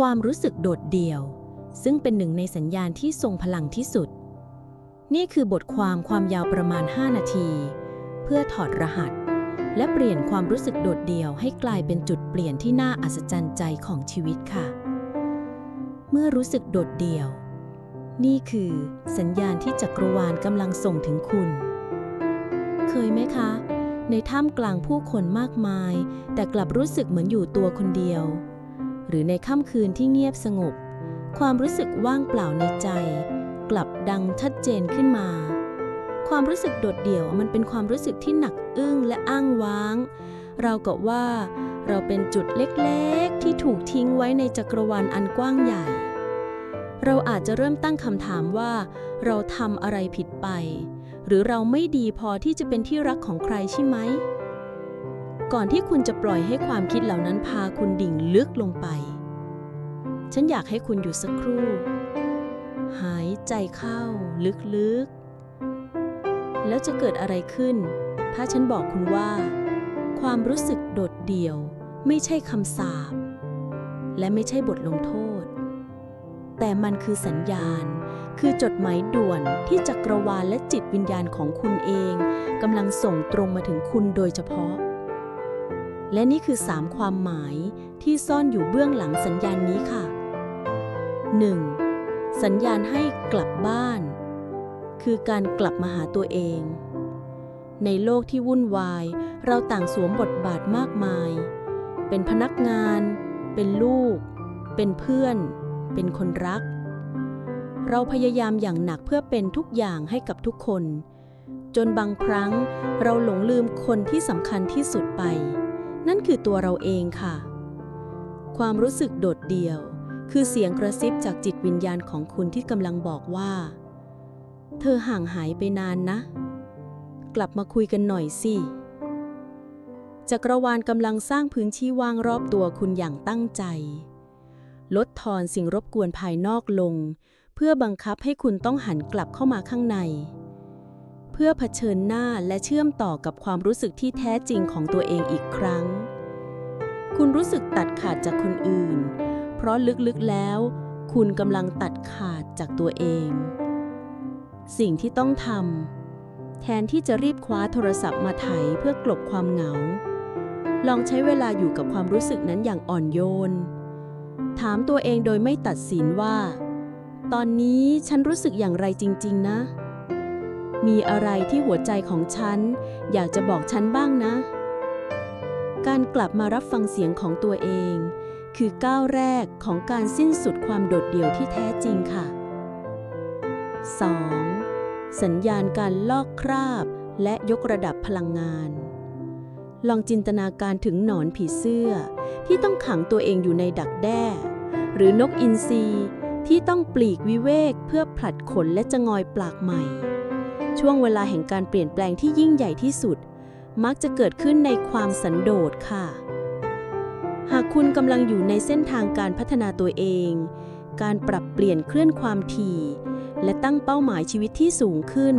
ความรู้สึกโดดเดี่ยว ซึ่งเป็นหนึ่งในสัญญาณที่ทรงพลังที่สุด นี่คือบทความความยาวประมาณ 5 นาที เพื่อถอดรหัส และเปลี่ยนความรู้สึกโดดเดี่ยวให้กลายเป็นจุดเปลี่ยนที่น่าอัศจรรย์ใจของชีวิตค่ะ เมื่อรู้สึกโดดเดี่ยว นี่คือสัญญาณที่จักรวาลกำลังส่งถึงคุณ เคยไหมคะ ในท่ามกลางผู้คนมากมาย แต่กลับรู้สึกเหมือนอยู่ตัวคนเดียว หรือในค่ำคืนที่เงียบสงบ ความรู้สึกว่างเปล่าในใจ กลับดังชัดเจนขึ้นมา ความรู้สึกโดดเดี่ยวมันเป็นความรู้สึกที่หนักอึ้งและอ้างว้าง เรากับว่าเราเป็นจุดเล็กๆ ที่ถูกทิ้งไว้ในจักรวาลอันกว้างใหญ่ เราอาจจะเริ่มตั้งคำถามว่า เราทำอะไรผิดไป หรือเราไม่ดีพอที่จะเป็นที่รักของใครใช่ไหม ก่อนที่คุณจะปล่อยให้ความคิดเหล่านั้นพาคุณดิ่งลึกลงไป ฉันอยากให้คุณอยู่สักครู่ หายใจเข้าลึกๆ แล้วจะเกิดอะไรขึ้น ถ้าฉันบอกคุณว่า ความรู้สึกโดดเดี่ยว ไม่ใช่คำสาปและไม่ใช่บทลงโทษ แต่มันคือสัญญาณ คือจดหมายด่วนที่จักรวาลและจิตวิญญาณของคุณเองกำลังส่งตรงมาถึงคุณโดยเฉพาะ และนี่คือ 3 ความหมายที่ซ่อนอยู่เบื้องหลังสัญญาณนี้ค่ะ 1. สัญญาณให้กลับบ้าน คือการกลับมาหาตัวเอง ในโลกที่วุ่นวาย เราต่างสวมบทบาทมากมาย เป็นพนักงาน เป็นลูก เป็นเพื่อน เป็นคนรัก เราพยายามอย่างหนักเพื่อเป็นทุกอย่างให้กับทุกคน จนบางครั้งเราหลงลืมคนที่สำคัญที่สุดไป นั่นคือตัวเราเองค่ะ ความรู้สึกโดดเดี่ยว คือเสียงกระซิบจากจิตวิญญาณของคุณที่กำลังบอกว่า เธอห่างหายไปนานนะ กลับมาคุยกันหน่อยสิจักรวาลกำลังสร้างพื้นที่ว่างรอบตัวคุณอย่างตั้งใจ ลดทอนสิ่งรบกวนภายนอกลง เพื่อบังคับให้คุณต้องหันกลับเข้ามาข้างใน เพื่อเผชิญหน้าและเชื่อมต่อกับความรู้สึกที่แท้จริงของตัวเองอีกครั้ง คุณรู้สึกตัดขาดจากคนอื่น เพราะลึกๆแล้ว คุณกำลังตัดขาดจากตัวเอง สิ่งที่ต้องทำแทนที่จะรีบคว้าโทรศัพท์มาไถเพื่อกลบความเหงา ลองใช้เวลาอยู่กับความรู้สึกนั้นอย่างอ่อนโยน ถามตัวเองโดยไม่ตัดสินว่า ตอนนี้ฉันรู้สึกอย่างไรจริง ๆ นะ มีอะไรที่หัวใจของฉัน อยากจะบอกฉันบ้างนะ การกลับมารับฟังเสียงของตัวเอง คือก้าวแรกของการสิ้นสุดความโดดเดี่ยวที่แท้จริงค่ะ 2. สัญญาณการลอกคราบและยกระดับพลังงาน ลองจินตนาการถึงหนอนผีเสื้อ ที่ต้องขังตัวเองอยู่ในดักแด้ หรือนกอินทรีที่ต้องปลีกวิเวกเพื่อผลัดขนและจะงอยปลากใหม่ ช่วงเวลาแห่งการเปลี่ยนแปลงที่ยิ่งใหญ่ที่สุด มักจะเกิดขึ้นในความสันโดษค่ะ หากคุณกำลังอยู่ในเส้นทางการพัฒนาตัวเอง การปรับเปลี่ยนเคลื่อนความถี่ และตั้งเป้าหมายชีวิตที่สูงขึ้น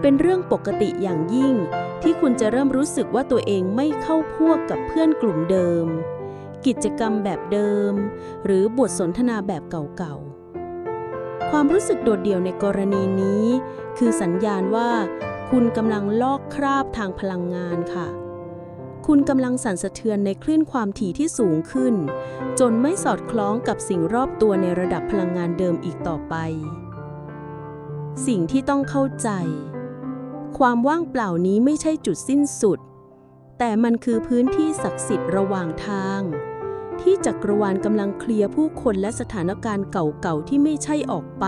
เป็นเรื่องปกติอย่างยิ่ง ที่คุณจะเริ่มรู้สึกว่าตัวเองไม่เข้าพวกกับเพื่อนกลุ่มเดิม กิจกรรมแบบเดิม หรือบทสนทนาแบบเก่าๆ ความรู้สึกโดดเดี่ยวในกรณีนี้ คือสัญญาณว่า คุณกำลังลอกคราบทางพลังงานค่ะ คุณกำลังสั่นสะเทือนในคลื่นความถี่ที่สูงขึ้น จนไม่สอดคล้องกับสิ่งรอบตัวในระดับพลังงานเดิมอีกต่อไป สิ่งที่ต้องเข้าใจ ความว่างเปล่านี้ไม่ใช่จุดสิ้นสุด แต่มันคือพื้นที่ศักดิ์สิทธิ์ระหว่างทาง ที่จักรวาลกำลังเคลียร์ผู้คนและสถานการณ์เก่าๆที่ไม่ใช่ออกไป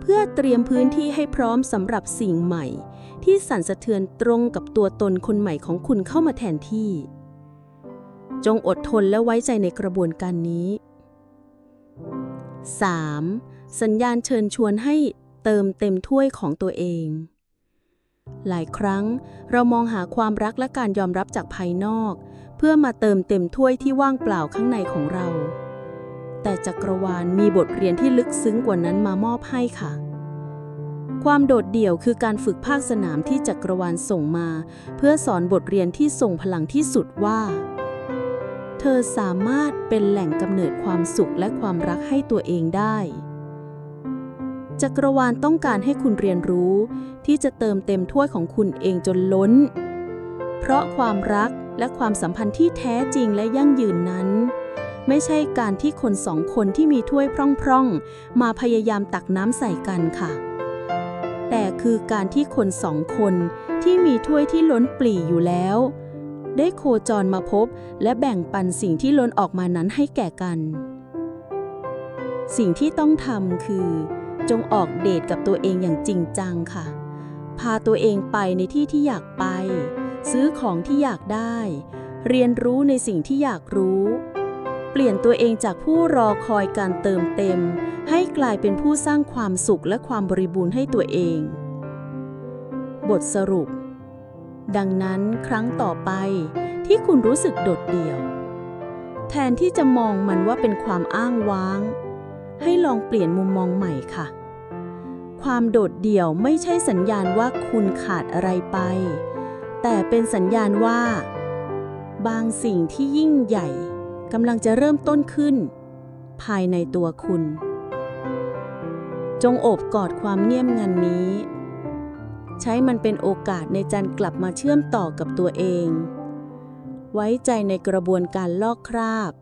เพื่อเตรียมพื้นที่ให้พร้อมสำหรับสิ่งใหม่ ที่สั่นสะเทือนตรงกับตัวตนคนใหม่ของคุณเข้ามาแทนที่ จงอดทนและไว้ใจในกระบวนการนี้ 3. สัญญาณเชิญชวนให้เติมเต็มถ้วยของตัวเอง หลายครั้งเรามองหาความรักและการยอมรับจากภายนอก เพื่อมาเติมเต็มถ้วยที่ว่างเปล่าข้างในของเรา แต่จักรวาลมีบทเรียนที่ลึกซึ้งกว่านั้นมามอบให้ค่ะ ความโดดเดี่ยวคือการฝึกภาคสนามที่จักรวาลส่งมา เพื่อสอนบทเรียนที่ส่งพลังที่สุดว่าเธธอสามารถเป็นแหล่งกำเนิดความสุขและความรักให้ตัวเองได้จักรวาลต้องการให้คุณเรียนรู้ ที่จะเติมเต็มถ้วยของคุณเองจนล้น เพราะความรัก และความสัมพันธ์ที่แท้จริงและยั่งยืนนั้น ไม่ใช่การที่คนสองคนที่มีถ้วยพร่องๆ มาพยายามตักน้ำใส่กันค่ะ แต่คือการที่คนสองคนที่มีถ้วยที่ล้นปลี่อยู่แล้ว ได้โคจรมาพบและแบ่งปันสิ่งที่ล้นออกมานั้นให้แก่กัน สิ่งที่ต้องทำคือ จงออกเดทกับตัวเองอย่างจริงจังค่ะ พาตัวเองไปในที่ที่อยากไป ซื้อของที่อยากได้ เรียนรู้ในสิ่งที่อยากรู้ เปลี่ยนตัวเองจากผู้รอคอยการเติมเต็ม ให้กลายเป็นผู้สร้างความสุขและความบริบูรณ์ให้ตัวเอง บทสรุป ดังนั้นครั้งต่อไปที่คุณรู้สึกโดดเดี่ยว แทนที่จะมองมันว่าเป็นความอ้างว้าง ให้ลองเปลี่ยนมุมมองใหม่ค่ะ ความโดดเดี่ยวไม่ใช่สัญญาณว่าคุณขาดอะไรไป แต่เป็นสัญญาณว่า บางสิ่งที่ยิ่งใหญ่กำลังจะเริ่มต้นขึ้น ภายในตัวคุณ จงโอบกอดความเงียบงันนี้ ใช้มันเป็นโอกาสในการกลับมาเชื่อมต่อกับตัวเอง ไว้ใจในกระบวนการลอกคราบ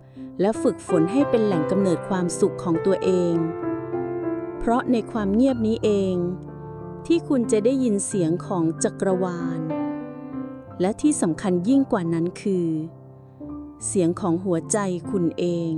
และฝึกฝนให้เป็นแหล่งกำเนิดความสุขของตัวเอง เพราะในความเงียบนี้เองที่คุณจะได้ยินเสียงของจักรวาล และที่สำคัญยิ่งกว่านั้นคือ เสียงของหัวใจคุณเอง